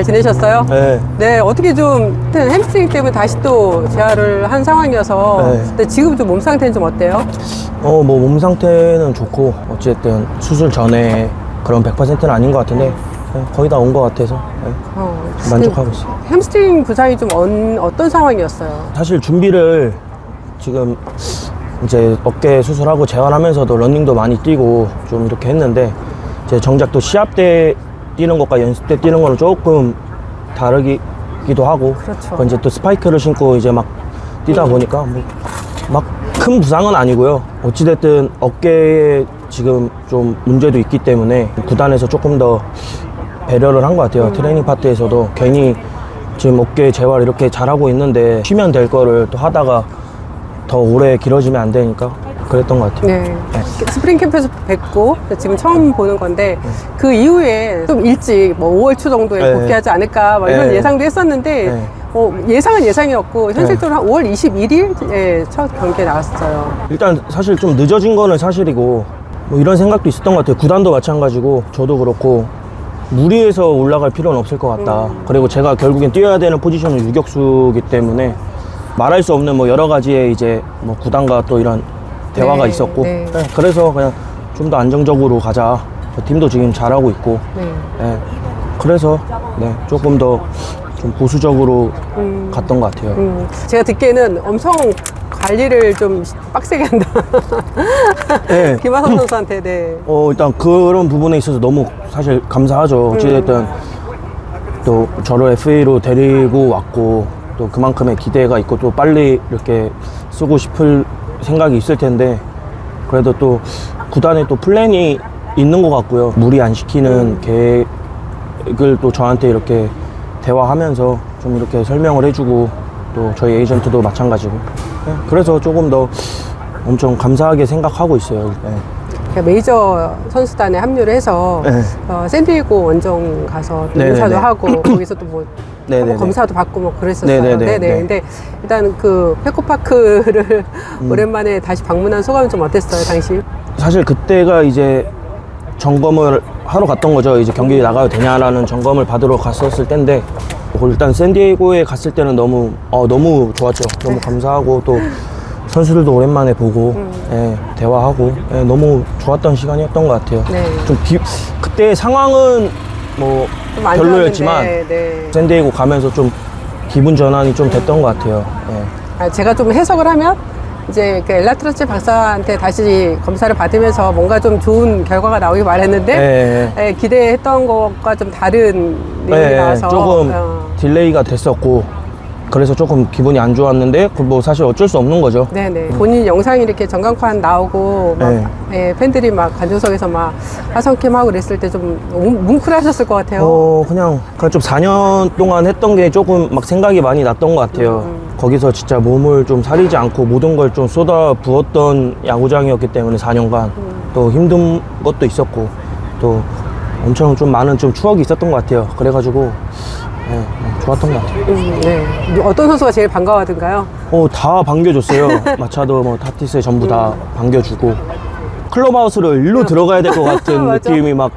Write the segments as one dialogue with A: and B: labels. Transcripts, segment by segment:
A: 잘 지내셨어요?
B: 네.
A: 네, 어떻게 좀 햄스트링 때문에 다시 또 재활을 한 상황이어서
B: 네.
A: 근데 지금 좀 몸 상태는 좀 어때요?
B: 어, 뭐, 몸 상태는 좋고, 어쨌든 수술 전에 그런 100%는 아닌 것 같은데, 네, 거의 다 온 것 같아서, 네,
A: 어,
B: 만족하고 있어요.
A: 그 햄스트링 부상이 좀 언, 어떤 상황이었어요?
B: 사실 준비를 지금 이제 어깨 수술하고 재활하면서도 러닝도 많이 뛰고 좀 이렇게 했는데, 이제 정작 또 시합 때 뛰는 것과 연습 때 뛰는 거는 조금 다르기도 하고,
A: 그렇죠.
B: 그건 이제 또 스파이크를 신고 이제 막 뛰다 보니까 뭐 막 큰 부상은 아니고요. 어찌됐든 어깨에 지금 좀 문제도 있기 때문에 구단에서 조금 더 배려를 한 것 같아요. 트레이닝 파트에서도 괜히 지금 어깨 재활 이렇게 잘하고 있는데 쉬면 될 거를 또 하다가 더 오래 길어지면 안 되니까 그랬던 것 같아요.
A: 네. 스프링 캠프에서 뵙고 지금 처음 보는 건데 그 이후에 좀 일찍 뭐 5월 초 정도에
B: 네.
A: 복귀하지 않을까 뭐 이런
B: 네.
A: 예상도 했었는데
B: 네.
A: 어, 예상은 예상이었고 현실적으로 한 5월 21일에 첫 경기에 나왔어요.
B: 일단 사실 좀 늦어진 거는 사실이고 뭐 이런 생각도 있었던 것 같아요. 구단도 마찬가지고 저도 그렇고 무리해서 올라갈 필요는 없을 것 같다. 그리고 제가 결국엔 뛰어야 되는 포지션은 유격수기 때문에 말할 수 없는 뭐 여러 가지의 이제 뭐 구단과 또 이런 대화가
A: 네,
B: 있었고
A: 네.
B: 네, 그래서 그냥 좀 더 안정적으로 가자. 팀도 지금 잘하고 있고
A: 네.
B: 네, 그래서 네, 조금 더 좀 보수적으로 갔던 것 같아요.
A: 음, 제가 듣기에는 엄청 관리를 좀 빡세게 한다.
B: 네.
A: 김하성 선수한테 네.
B: 어, 일단 그런 부분에 있어서 너무 사실 감사하죠. 어찌됐든 또 저를 FA로 데리고 왔고 또 그만큼의 기대가 있고 또 빨리 이렇게 쓰고 싶을 생각이 있을 텐데 그래도 또 구단에 또 플랜이 있는 것 같고요. 무리 안 시키는 계획을 또 저한테 이렇게 대화하면서 좀 이렇게 설명을 해주고 또 저희 에이전트도 마찬가지고 네, 그래서 조금 더 엄청 감사하게 생각하고 있어요. 네.
A: 제가 메이저 선수단에 합류를 해서
B: 네.
A: 어, 샌디에고 원정 가서 또
B: 네네네.
A: 인사도 하고 거기서 또뭐
B: 네네네.
A: 검사도 받고 뭐 그랬었어요.
B: 네네네.
A: 네네.
B: 네.
A: 근데 일단 그 페코파크를 오랜만에 다시 방문한 소감은 좀 어땠어요, 당시?
B: 사실 그때가 이제 점검을 하러 갔던 거죠. 이제 경기 나가도 되냐라는 점검을 받으러 갔었을 때인데 일단 샌디에고에 갔을 때는 너무 어, 너무 좋았죠. 너무 감사하고 또 선수들도 오랜만에 보고 예, 대화하고 예, 너무 좋았던 시간이었던 것 같아요.
A: 네.
B: 좀 기, 그때 상황은 뭐
A: 좀 안
B: 별로였지만
A: 좋았는데, 네.
B: 샌디에고 가면서 좀 기분 전환이 좀 됐던 것 같아요. 예.
A: 아, 제가 좀 해석을 하면 이제 그 엘라트로치 박사한테 다시 검사를 받으면서 뭔가 좀 좋은 결과가 나오길 바랬는데
B: 예, 예.
A: 예, 기대했던 것과 좀 다른 내용이
B: 네,
A: 나와서
B: 조금
A: 어,
B: 딜레이가 됐었고 그래서 조금 기분이 안 좋았는데 그뭐 사실 어쩔 수 없는 거죠.
A: 네네 본인 영상이 이렇게 전광판 나오고 막
B: 네.
A: 예, 팬들이 막 관중석에서 막 화성캠 하고 그랬을 때 좀 뭉클하셨을 것 같아요.
B: 어 그냥 그냥 좀 4년 동안 했던 게 조금 막 생각이 많이 났던 것 같아요. 거기서 진짜 몸을 좀 사리지 않고 모든 걸 좀 쏟아 부었던 야구장이었기 때문에 4년간 또 힘든 것도 있었고 또 엄청 좀 많은 좀 추억이 있었던 것 같아요. 그래가지고 예, 좋았던 것 같아요.
A: 음, 네. 어떤 선수가 제일 반가워하던가요?
B: 어, 다 반겨줬어요. 마차도 뭐 타티스 전부 다 반겨주고 클럽하우스로 일로 들어가야 될 것 같은
A: 맞아.
B: 느낌이 막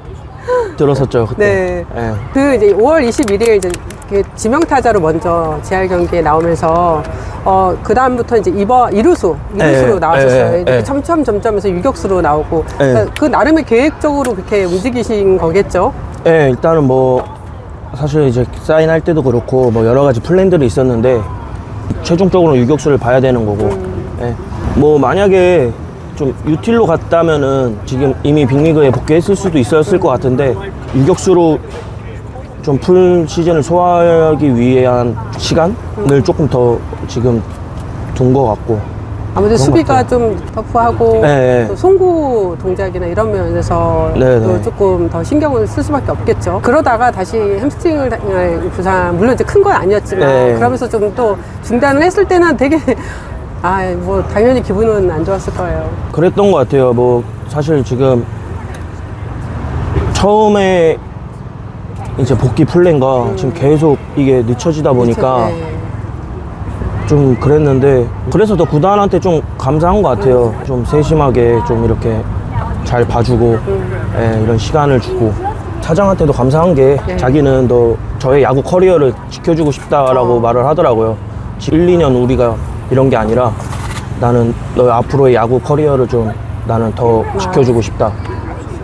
B: 들었었죠 그때.
A: 네.
B: 예.
A: 그 이제 5월 21일 이제 그 지명 타자로 먼저 재활 경기에 나오면서 어 그 다음부터 이제 이번 이루수 이루수로
B: 예,
A: 나왔었어요.
B: 예,
A: 이렇게
B: 예.
A: 점점 점점해서 유격수로 나오고
B: 예.
A: 그러니까 그 나름의 계획적으로 그렇게 움직이신 거겠죠.
B: 예, 일단은 뭐 사실 이제 사인할 때도 그렇고 뭐 여러 가지 플랜들이 있었는데 최종적으로 유격수를 봐야 되는 거고. 예. 뭐 만약에 좀 유틸로 갔다면은 지금 이미 빅리그에 복귀했을 수도 있었을 것 같은데 유격수로 좀 풀 시즌을 소화하기 위한 시간을 조금 더 지금 둔 것 같고
A: 아무래도 수비가
B: 같아요.
A: 좀 터프하고
B: 네, 네.
A: 또 송구 동작이나 이런 면에서
B: 네,
A: 또
B: 네.
A: 조금 더 신경을 쓸 수밖에 없겠죠. 그러다가 다시 햄스트링을 다- 어, 부상 물론 이제 큰 건 아니었지만
B: 네.
A: 그러면서 좀 또 중단을 했을 때는 되게 아 뭐 당연히 기분은 안 좋았을 거예요.
B: 그랬던 것 같아요. 뭐 사실 지금 처음에 이제 복귀 플랜과 지금 계속 이게 늦춰지다 보니까
A: 네.
B: 좀 그랬는데 그래서 더 구단한테 좀 감사한 것 같아요. 좀 세심하게 좀 이렇게 잘 봐주고 예, 이런 시간을 주고 사장한테도 감사한 게
A: 네.
B: 자기는 너 저의 야구 커리어를 지켜주고 싶다라고
A: 어.
B: 말을 하더라고요. 지금 1, 2년 우리가 이런 게 아니라 나는 너 앞으로의 야구 커리어를 좀 나는 더
A: 아.
B: 지켜주고 싶다.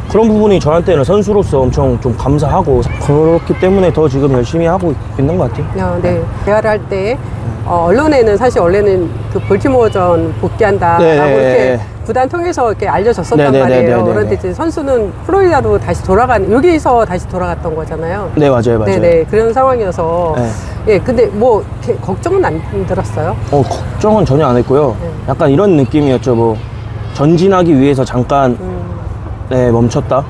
B: 그런 부분이 저한테는 선수로서 엄청 좀 감사하고 그렇기 때문에 더 지금 열심히 하고 있는 것 같아요.
A: 아, 네. 대화를 할 때 어, 언론에는 사실 원래는 그 볼티모어전 복귀한다라고
B: 네, 네,
A: 이렇게
B: 네.
A: 구단 통해서 이렇게 알려졌었단
B: 네, 네, 네,
A: 말이에요.
B: 네, 네,
A: 그런데
B: 네.
A: 이제 선수는 플로리다로 다시 돌아간 여기서 다시 돌아갔던 거잖아요.
B: 네 맞아요 맞아요.
A: 네네 그런 상황이어서
B: 네.
A: 예 근데 뭐 이렇게 걱정은 안 들었어요.
B: 어, 걱정은 전혀 안 했고요.
A: 네.
B: 약간 이런 느낌이었죠. 뭐 전진하기 위해서 잠깐
A: 음,
B: 네, 멈췄다.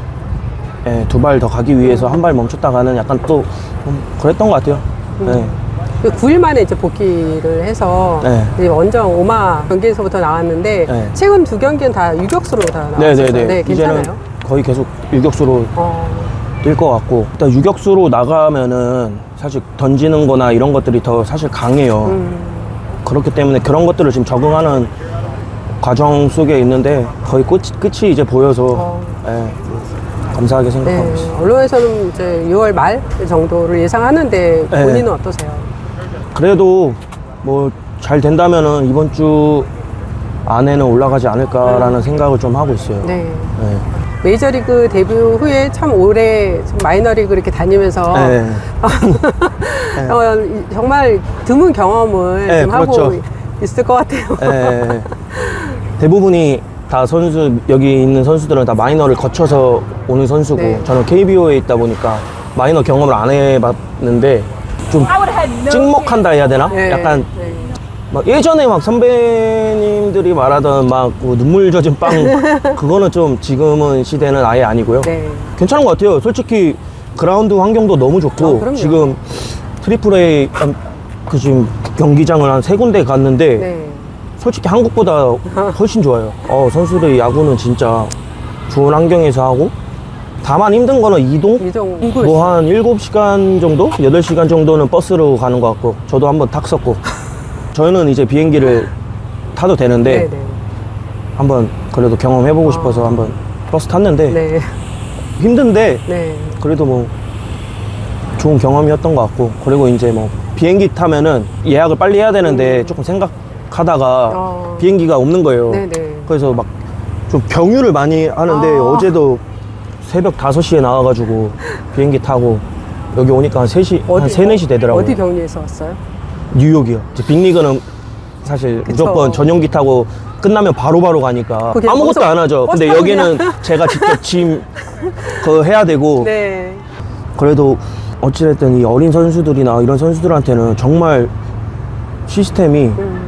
B: 네, 두 발 더 가기 위해서 한 발 멈췄다가는 약간 또좀 그랬던 것 같아요. 네.
A: 그 9일 만에 이제 복귀를 해서
B: 네.
A: 이제 원정 오마 경기에서부터 나왔는데
B: 네.
A: 최근 두 경기는 다 유격수로 다 나왔어요.
B: 네네네.
A: 네,
B: 이제는
A: 괜찮아요.
B: 거의 계속 유격수로
A: 어,
B: 뛸 것 같고 일단 유격수로 나가면은 사실 던지는 거나 이런 것들이 더 사실 강해요.
A: 음,
B: 그렇기 때문에 그런 것들을 지금 적응하는 과정 속에 있는데 거의 끝, 끝이 이제 보여서
A: 어.
B: 예, 감사하게 생각하고
A: 네.
B: 있어요.
A: 언론에서는 이제 6월 말 정도를 예상하는데
B: 네.
A: 본인은 어떠세요?
B: 그래도 뭐 잘 된다면은 이번 주 안에는 올라가지 않을까라는 생각을 좀 하고 있어요.
A: 네.
B: 네.
A: 메이저리그 데뷔 후에 참 오래 좀 마이너리그 이렇게 다니면서
B: 네.
A: 어, 이- 정말 드문 경험을
B: 네,
A: 좀 하고
B: 그렇죠.
A: 있을 것 같아요.
B: 예. 대부분이 다 선수 여기 있는 선수들은 다 마이너를 거쳐서 오는 선수고
A: 네.
B: 저는 KBO에 있다 보니까 마이너 경험을 안 해봤는데 좀 찍먹한다 해야 되나?
A: 네.
B: 약간
A: 네.
B: 막 예전에 막 선배님들이 말하던 막뭐 눈물 젖은 빵 그거는 좀 지금은 시대는 아예 아니고요.
A: 네.
B: 괜찮은 것 같아요. 솔직히 그라운드 환경도 너무 좋고
A: 어, 그럼요.
B: 지금 트리플 A 한- 그 지금 경기장을 한 세 군데 갔는데
A: 네.
B: 솔직히 한국보다 훨씬 좋아요. 어, 선수들이 야구는 진짜 좋은 환경에서 하고 다만 힘든 거는 이동?
A: 이동
B: 뭐 한 7시간 정도? 8시간 정도는 버스로 가는 것 같고 저도 한번 탔었고 저희는 이제 비행기를 타도 되는데
A: 네, 네.
B: 한번 그래도 경험해보고 싶어서 한번 버스 탔는데
A: 네.
B: 힘든데
A: 네.
B: 그래도 뭐 좋은 경험이었던 것 같고 그리고 이제 뭐 비행기 타면은 예약을 빨리 해야 되는데 조금 생각 하다가
A: 음. 어.
B: 비행기가 없는 거예요.
A: 네, 네.
B: 그래서 막 좀 경유를 많이 하는데
A: 아.
B: 어제도 새벽 5시에 나와가지고 비행기 타고 여기 오니까 한 3시, 한 3, 4시 되더라고요.
A: 어디 경리에서 왔어요?
B: 뉴욕이요. 이제 빅리그는 사실
A: 그쵸.
B: 무조건 전용기 타고 끝나면 바로바로 가니까 아무것도
A: 버스-
B: 안 하죠.
A: 버스
B: 근데
A: 타고
B: 여기는. 제가 직접 짐 그거 해야 되고
A: 네.
B: 그래도 어찌됐든 이 어린 선수들이나 이런 선수들한테는 정말 시스템이
A: 음.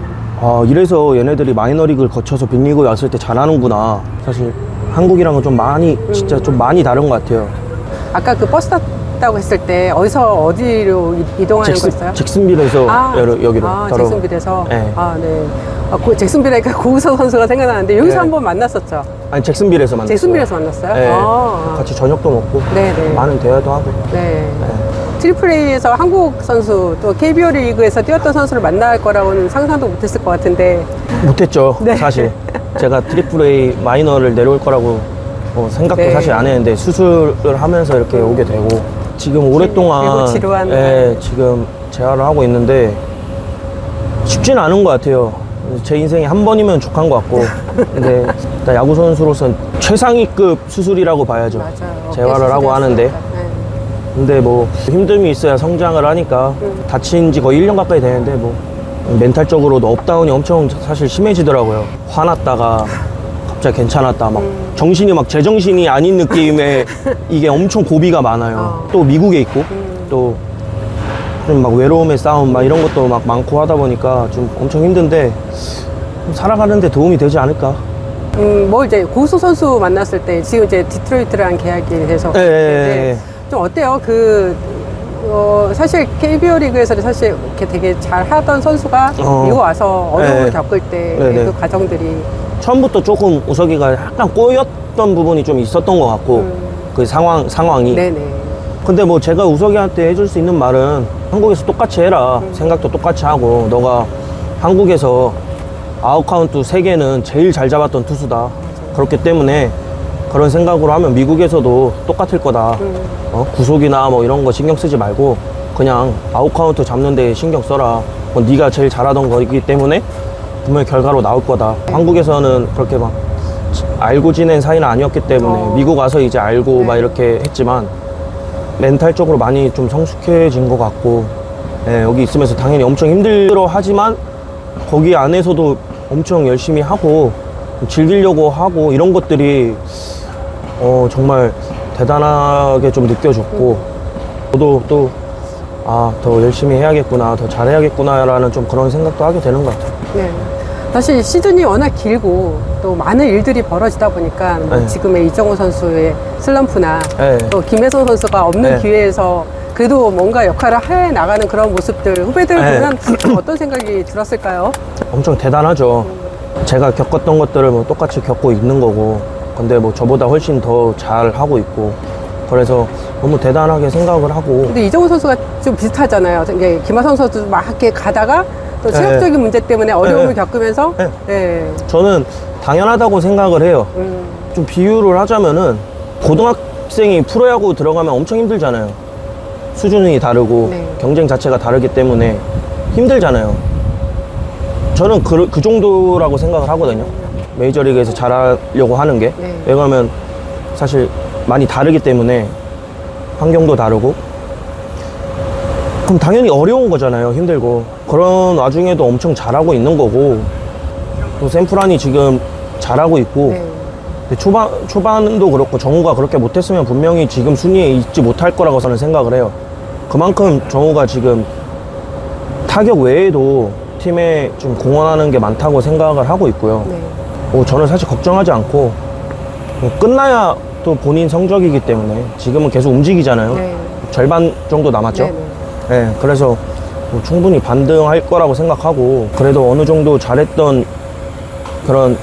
B: 아 이래서 얘네들이 마이너리그를 거쳐서 빅리그에 왔을 때 잘하는구나 사실 한국이랑은 좀 많이 진짜 좀 많이 다른 것 같아요
A: 아까 그 버스 탔다고 했을 때 어디서 어디로 이- 이동하는 거였어요?
B: 잭슨빌에서 여러- 여기로
A: 아,
B: 따로.
A: 잭슨빌에서.
B: 네.
A: 아, 네. 아, 고, 잭슨빌이니까 고우서 선수가 생각나는데 여기서
B: 네.
A: 한번 만났었죠.
B: 아니 잭슨빌에서 만났어요
A: 잭슨빌에서 만났어요?
B: 네.
A: 아.
B: 같이 저녁도 먹고
A: 네, 네.
B: 많은 대화도 하고
A: 네.
B: 네.
A: 트리플 A에서 한국 선수 또 KBO 리그에서 뛰었던 선수를 만날 거라고는 상상도 못했을 것 같은데
B: 못했죠
A: 네.
B: 사실 제가 트리플 A 마이너를 내려올 거라고 뭐 생각도
A: 네.
B: 사실 안 했는데 수술을 하면서 이렇게 오게 되고 지금 오랫동안
A: 지루한
B: 예, 지금 재활을 하고 있는데 쉽지는 않은 것 같아요 제 인생에 한 번이면 족한 것 같고 근데 일단 야구 선수로서는 최상위급 수술이라고 봐야죠
A: 맞아요.
B: 재활을 하고 하는데. 근데 뭐 힘듦이 있어야 성장을 하니까
A: 음.
B: 다친 지 거의 1년 가까이 되는데 뭐 멘탈적으로도 업다운이 엄청 사실 심해지더라고요. 화났다가 갑자기 괜찮았다 막
A: 음.
B: 정신이 막 제정신이 아닌 느낌의 이게 엄청 고비가 많아요.
A: 어.
B: 또 미국에 있고
A: 음.
B: 또좀 막 외로움의 싸움 막 이런 것도 막 많고 하다 보니까 좀 엄청 힘든데 좀 살아가는데 도움이 되지 않을까.
A: 음, 뭐 이제 고수 선수 만났을 때 지금 이제 디트로이트랑 계약이 돼서
B: 예, 예, 예.
A: 좀 어때요? 그 어, 사실 KBO 리그에서는 사실 이렇게 되게 잘 하던 선수가
B: 어.
A: 미국 와서 어려움을
B: 네.
A: 겪을 때
B: 네, 네.
A: 그 과정들이
B: 처음부터 조금 우석이가 약간 꼬였던 부분이 좀 있었던 것 같고
A: 음.
B: 그 상황 상황이
A: 네네.
B: 근데 뭐 제가 우석이한테 해줄 수 있는 말은 한국에서 똑같이 해라 생각도 똑같이 하고 너가 한국에서 아웃카운트 세개는 제일 잘 잡았던 투수다 그렇기 때문에 그런 생각으로 하면 미국에서도 똑같을 거다. 어? 구속이나 뭐 이런 거 신경 쓰지 말고 그냥 아웃 카운트 잡는 데 신경 써라. 뭐 네가 제일 잘하던 거기 때문에 분명히 결과로 나올 거다. 한국에서는 그렇게 막 알고 지낸 사이는 아니었기 때문에
A: 어.
B: 미국 와서 이제 알고
A: 네.
B: 막 이렇게 했지만 멘탈적으로 많이 좀 성숙해진 것 같고 예, 여기 있으면서 당연히 엄청 힘들어 하지만 거기 안에서도 엄청 열심히 하고 즐기려고 하고 이런 것들이 어, 정말 대단하게 좀 느껴졌고 저도 또 아, 더 열심히 해야겠구나, 더 잘해야겠구나라는 좀 그런 생각도 하게 되는 것 같아요.
A: 네. 사실 시즌이 워낙 길고 또 많은 일들이 벌어지다 보니까 뭐
B: 네.
A: 지금의 이정우 선수의 슬럼프나
B: 네.
A: 또 김혜성 선수가 없는
B: 네.
A: 기회에서 그래도 뭔가 역할을 해 나가는 그런 모습들 후배들
B: 네.
A: 보면 어떤 생각이 들었을까요?
B: 엄청 대단하죠. 제가 겪었던 것들을 뭐 똑같이 겪고 있는 거고, 근데 뭐 저보다 훨씬 더 잘 하고 있고, 그래서 너무 대단하게 생각을 하고,
A: 근데 이정우 선수가 좀 비슷하잖아요. 이게 김하성 선수도 막 이렇게 가다가 또
B: 네.
A: 체력적인 문제 때문에 어려움을
B: 네.
A: 겪으면서
B: 네.
A: 네.
B: 저는 당연하다고 생각을 해요.
A: 음,
B: 좀 비유를 하자면은, 고등학생이 프로야구 들어가면 엄청 힘들잖아요. 수준이 다르고,
A: 네.
B: 경쟁 자체가 다르기 때문에 힘들잖아요. 저는 그, 그 정도라고 생각을 하거든요. 메이저리그에서 잘하려고 하는 게.
A: 네.
B: 왜냐하면 사실 많이 다르기 때문에 환경도 다르고 그럼 당연히 어려운 거잖아요. 힘들고. 그런 와중에도 엄청 잘하고 있는 거고 또 샘프란이 지금 잘하고 있고
A: 네.
B: 초반, 초반도 그렇고 정우가 그렇게 못했으면 분명히 지금 순위에 있지 못할 거라고 저는 생각을 해요. 그만큼 정우가 지금 타격 외에도 팀에 좀 공헌하는 게 많다고 생각을 하고 있고요.
A: 네.
B: 뭐 저는 사실 걱정하지 않고 뭐 끝나야 또 본인 성적이기 때문에 지금은 계속 움직이잖아요.
A: 네.
B: 절반 정도 남았죠.
A: 네. 네.
B: 네, 그래서 뭐 충분히 반등할 거라고 생각하고 그래도 어느 정도 잘했던 그런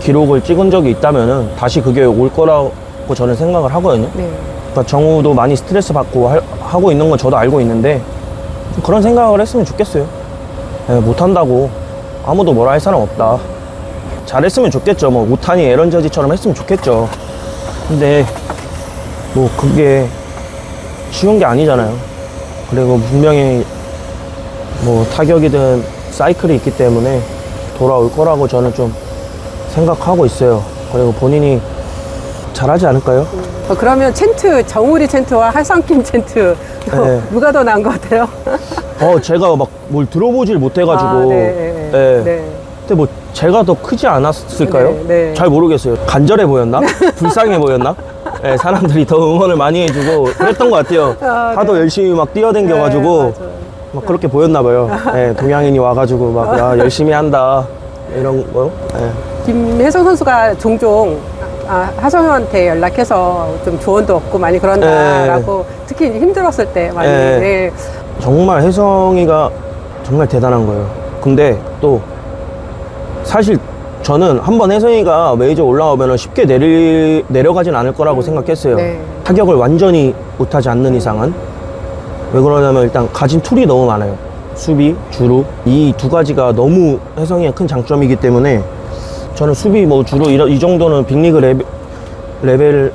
B: 기록을 찍은 적이 있다면은 다시 그게 올 거라고 저는 생각을 하거든요.
A: 네.
B: 그러니까 정우도 많이 스트레스 받고 할- 하고 있는 건 저도 알고 있는데 좀 그런 생각을 했으면 좋겠어요. 네, 못한다고 아무도 뭐라 할 사람 없다. 잘했으면 좋겠죠. 뭐 우탄이 에런 저지처럼 했으면 좋겠죠. 근데 뭐 그게 쉬운 게 아니잖아요. 그리고 분명히 뭐 타격이든 사이클이 있기 때문에 돌아올 거라고 저는 좀 생각하고 있어요. 그리고 본인이 잘하지 않을까요?
A: 어, 그러면 챈트 정우리 챈트와 한상킴 챈트
B: 네.
A: 누가 더 나은 것 같아요?
B: 어, 제가 막 뭘 들어보질 못해가지고.
A: 아, 네, 네,
B: 네.
A: 네.
B: 근데 뭐 제가 더 크지 않았을까요?
A: 네, 네.
B: 잘 모르겠어요. 간절해 보였나? 불쌍해 보였나? 네, 사람들이 더 응원을 많이 해주고 그랬던 것 같아요.
A: 아,
B: 하도
A: 네.
B: 열심히 막 뛰어댕겨가지고
A: 네.
B: 막 그렇게 보였나 봐요. 네, 동양인이 와가지고 막 야, 열심히 한다 이런 거. 네.
A: 김혜성 선수가 종종 아, 하성현한테 연락해서 좀 조언도 얻고 많이 그런다라고 특히 힘들었을 때 많이
B: 네.
A: 네.
B: 정말 혜성이가 정말 대단한 거예요. 근데 또 사실 저는 한번 혜성이가 메이저 올라오면 쉽게 내리, 내려가진 않을 거라고 생각했어요.
A: 네.
B: 타격을 완전히 못하지 않는 이상은. 왜 그러냐면 일단 가진 툴이 너무 많아요. 수비, 주루. 이 두 가지가 너무 혜성이의 큰 장점이기 때문에 저는 수비, 뭐 주루 이런- 이 정도는 빅리그 레벨, 레벨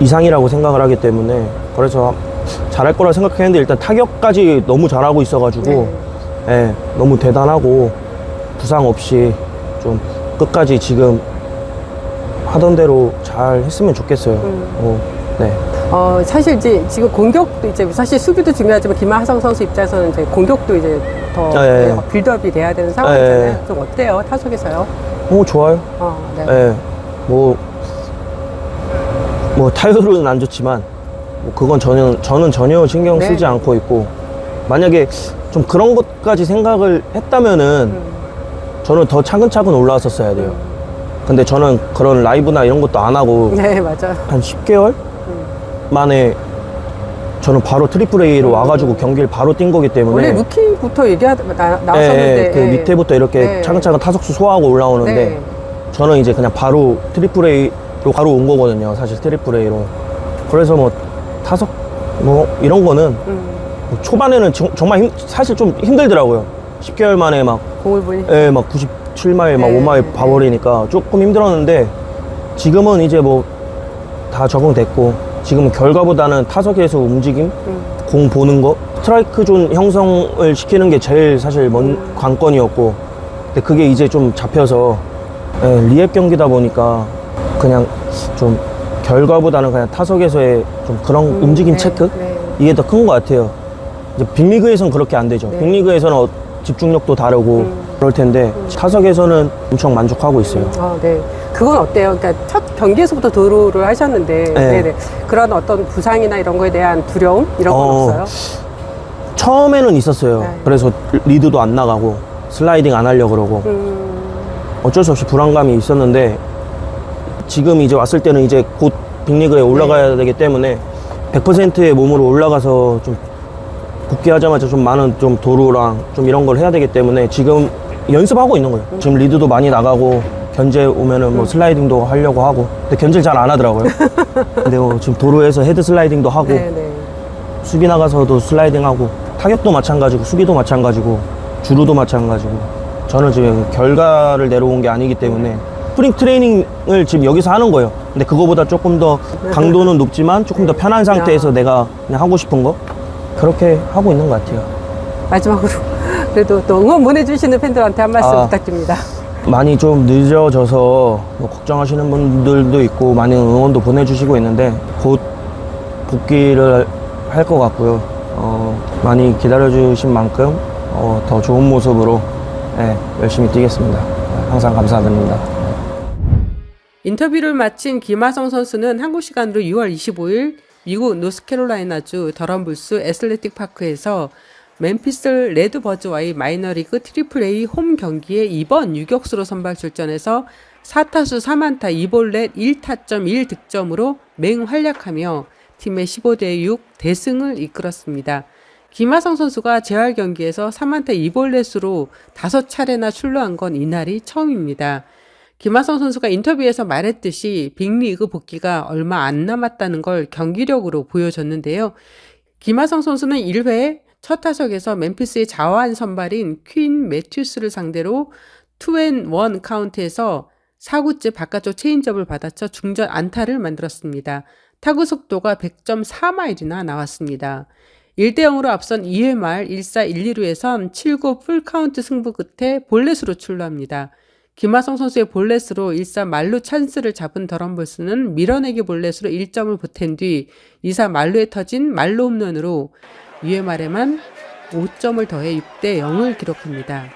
B: 이상이라고 생각을 하기 때문에 그래서 잘할 거라 생각했는데 일단 타격까지 너무 잘하고 있어가지고 예, 너무 대단하고 부상 없이 좀 끝까지 지금 하던 대로 잘 했으면 좋겠어요. 어, 네.
A: 어, 사실 이제 지금 공격도 이제 사실 수비도 중요하지만 김하성 선수 입장에서는 이제 공격도 이제 더
B: 아, 예, 예.
A: 네, 빌드업이 돼야 되는 상황이잖아요.
B: 예,
A: 좀 어때요? 타석에서요?
B: 오, 좋아요.
A: 어, 네.
B: 예. 뭐, 뭐, 타율은 안 좋지만, 뭐 그건 전혀, 저는 전혀 신경
A: 네.
B: 쓰지 않고 있고, 만약에 좀 그런 것까지 생각을 했다면은,
A: 음.
B: 저는 더 차근차근 올라왔었어야 돼요. 근데 저는 그런 라이브나 이런 것도 안 하고,
A: 네, 맞아요.
B: 한 10개월 만에 저는 바로 트리플 A로 와가지고 경기를 바로 뛴 거기 때문에.
A: 원래 루키부터 얘기하 나,
B: 예,
A: 나왔었는데
B: 그
A: 예.
B: 밑에부터 이렇게
A: 네.
B: 차근차근 타석수 소화하고 올라오는데,
A: 네.
B: 저는 이제 그냥 바로 트리플 A로 바로 온 거거든요. 사실 트리플 A로. 그래서 뭐 타석 뭐 이런 거는
A: 음,
B: 뭐 초반에는 정, 말 힘, 사실 좀 힘들더라고요. 10개월 만에 막,
A: 공을 보니
B: 예, 막 97마일, 막
A: 네,
B: 5마일
A: 네.
B: 봐버리니까 조금 힘들었는데 지금은 이제 뭐 다 적응됐고 지금은 결과보다는 타석에서 움직임, 공 보는 거, 스트라이크 존 형성을 시키는 게 제일 사실 먼 관건이었고 근데 그게 이제 좀 잡혀서 예, 리앱 경기다 보니까 그냥 좀 결과보다는 그냥 타석에서의 좀 그런
A: 음,
B: 움직임
A: 네,
B: 체크
A: 네.
B: 이게 더 큰 것 같아요. 이제 빅리그에서는 그렇게 안 되죠.
A: 네.
B: 빅리그에서는 어- 집중력도 다르고
A: 음.
B: 그럴 텐데 타석에서는 엄청 만족하고 있어요.
A: 아, 네. 그건 어때요? 그러니까 첫 경기에서부터 도루를 하셨는데,
B: 네.
A: 네. 그런 어떤 부상이나 이런 거에 대한 두려움 이런 건
B: 어,
A: 없어요?
B: 처음에는 있었어요.
A: 네.
B: 그래서 리드도 안 나가고 슬라이딩 안 하려고 그러고
A: 음,
B: 어쩔 수 없이 불안감이 있었는데 지금 이제 왔을 때는 이제 곧 빅리그에 올라가야 되기 때문에 100%의 몸으로 올라가서 좀 복귀하자마자 좀 많은 좀 도루랑 좀 이런 걸 해야 되기 때문에 지금 연습하고 있는 거예요. 지금 리드도 많이 나가고 견제 오면은 뭐 슬라이딩도 하려고 하고 근데 견제를 잘 안 하더라고요. 근데 뭐 지금 도루에서 헤드 슬라이딩도 하고
A: 네, 네.
B: 수비 나가서도 슬라이딩하고 타격도 마찬가지고 수비도 마찬가지고 주루도 마찬가지고 저는 지금 결과를 내려온 게 아니기 때문에 스프링 트레이닝을 지금 여기서 하는 거예요. 근데 그거보다 조금 더 강도는 높지만 조금 더 편한 상태에서 내가 그냥 하고 싶은 거 그렇게 하고 있는 것 같아요.
A: 마지막으로 그래도 또 응원 보내주시는 팬들한테 한 말씀
B: 아.
A: 부탁드립니다.
B: 많이 좀 늦어져서 뭐 걱정하시는 분들도 있고 많은 응원도 보내주시고 있는데 곧 복귀를 할 것 같고요. 어, 많이 기다려주신 만큼 어, 더 좋은 모습으로 예, 열심히 뛰겠습니다. 항상 감사드립니다.
A: 인터뷰를 마친 김하성 선수는 한국 시간으로 6월 25일 미국 노스캐롤라이나주 더럼불스 애슬레틱 파크에서 멤피스 레드버즈와의 마이너리그 트리플 A 홈 경기에 2번 유격수로 선발 출전해서 4타수 3안타 2볼넷 1타점 1득점으로 맹활약하며 팀의 15대 6 대승을 이끌었습니다. 김하성 선수가 재활 경기에서 3안타 2볼넷으로 5차례나 출루한 건 이날이 처음입니다. 김하성 선수가 인터뷰에서 말했듯이 빅리그 복귀가 얼마 안 남았다는 걸 경기력으로 보여줬는데요. 김하성 선수는 1회 첫 타석에서 멤피스의 자완 선발인 퀸 매튜스를 상대로 2앤1 카운트에서 4구째 바깥쪽 체인지업을 받아쳐 중전 안타를 만들었습니다. 타구 속도가 100.4마일이나 나왔습니다. 1대 0으로 앞선 2회 말 1사 1, 2루에선 7구 풀카운트 승부 끝에 볼넷으로 출루합니다. 김하성 선수의 볼넷으로 1사 말루 찬스를 잡은 더럼볼스는 밀어내기 볼넷으로 1점을 보탠 뒤 2사 말루에 터진 말루 홈런으로 2회 말에만 5점을 더해 6대 0을 기록합니다.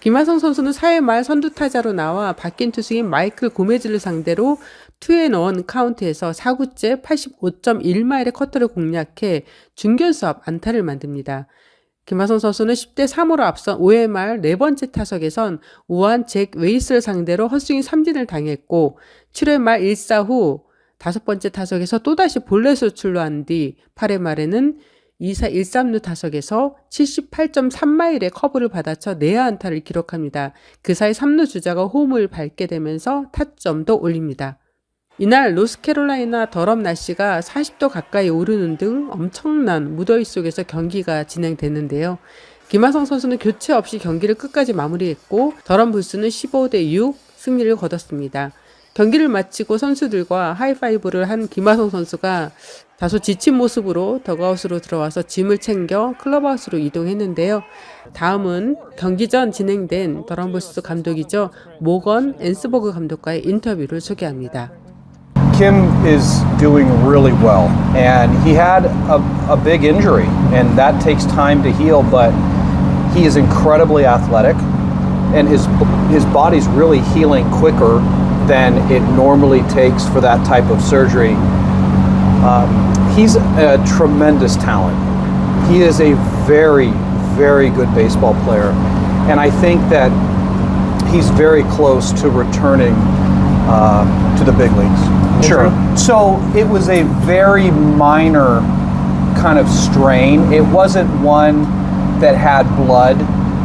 A: 김하성 선수는 4회 말 선두 타자로 나와 바뀐 투수인 마이클 고메즈를 상대로 2앤1 카운트에서 4구째 85.1마일의 커터를 공략해 중견수 앞 안타를 만듭니다. 김하성 선수는 10대 3으로 앞선 5회 말 네 번째 타석에선 우한 잭 웨이스를 상대로 헛스윙 삼진을 당했고 7회 말 1사 후 다섯 번째 타석에서 또다시 볼넷으로 출루한 뒤 8회 말에는 2사 1삼루 타석에서 78.3마일의 커브를 받아쳐 내야 안타를 기록합니다. 그 사이 3루 주자가 홈을 밟게 되면서 타점도 올립니다. 이날 노스캐롤라이나 더럽 날씨가 40도 가까이 오르는 등 엄청난 무더위 속에서 경기가 진행됐는데요. 김하성 선수는 교체 없이 경기를 끝까지 마무리했고 더럼 불스는 15대 6 승리를 거뒀습니다. 경기를 마치고 선수들과 하이파이브를 한 김하성 선수가 다소 지친 모습으로 더가웃으로 들어와서 짐을 챙겨 클럽하우스로 이동했는데요. 다음은 경기 전 진행된 더럼불스 감독이죠. 모건 앤스버그 감독과의 인터뷰를 소개합니다.
C: Kim is doing really well, and he had a, a big injury, and that takes time to heal. But he is incredibly athletic, and his his body's really healing quicker than it normally takes for that type of surgery. Um, he's a tremendous talent. He is a very, very good baseball player, and I think that he's very close to returning uh, to the big leagues. Sure. So it was a very minor kind of strain. It wasn't one that had blood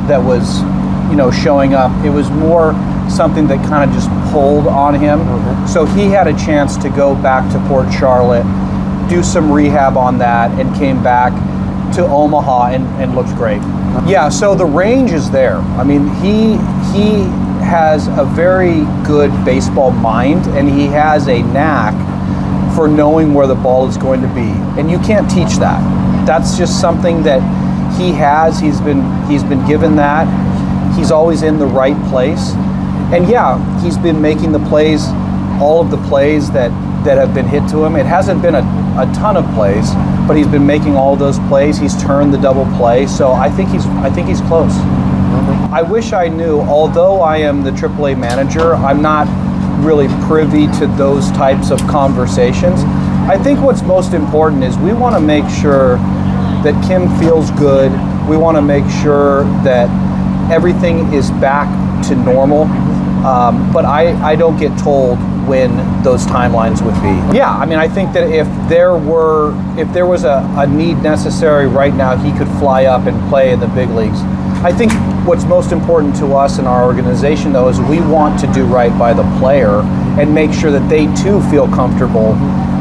C: that was, you know, showing up. It was more something that kind of just pulled on him. Mm-hmm. So he had a chance to go back to Port Charlotte, do some rehab on that, and came back to Omaha and, and looked great. Mm-hmm. Yeah, so the range is there. I mean, he he has a very good baseball mind and he has a knack for knowing where the ball is going to be. And you can't teach that. That's just something that he has. He's been he's been given that. He's always in the right place. And yeah, he's been making the plays, all of the plays that that have been hit to him. It hasn't been a, a ton of plays, but he's been making all those plays. He's turned the double play. So I think he's I think he's close. I wish I knew, although I am the AAA manager, I'm not really privy to those types of conversations. I think what's most important is we want to make sure that Kim feels good. We want to make sure that everything is back to normal. Um, but I, I don't get told when those timelines would be. Yeah, I mean, I think that if there were, if there was a, a need necessary right now, he could fly up and play in the big leagues. I think what's most important to us in our organization, though, is we want to do right by the player and make sure that they too feel comfortable,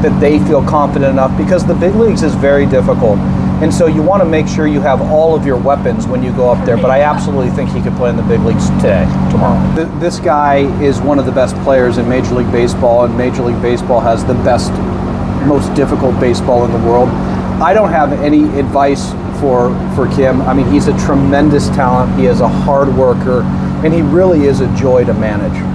C: that they feel confident enough, because the big leagues is very difficult. And so you want to make sure you have all of your weapons when you go up there. But I absolutely think he could play in the big leagues today, tomorrow. This guy is one of the best players in Major League Baseball, and Major League Baseball has the best, most difficult baseball in the world. I don't have any advice for for Kim. I mean, he's a tremendous talent. He is a hard worker, and he really is a joy to manage.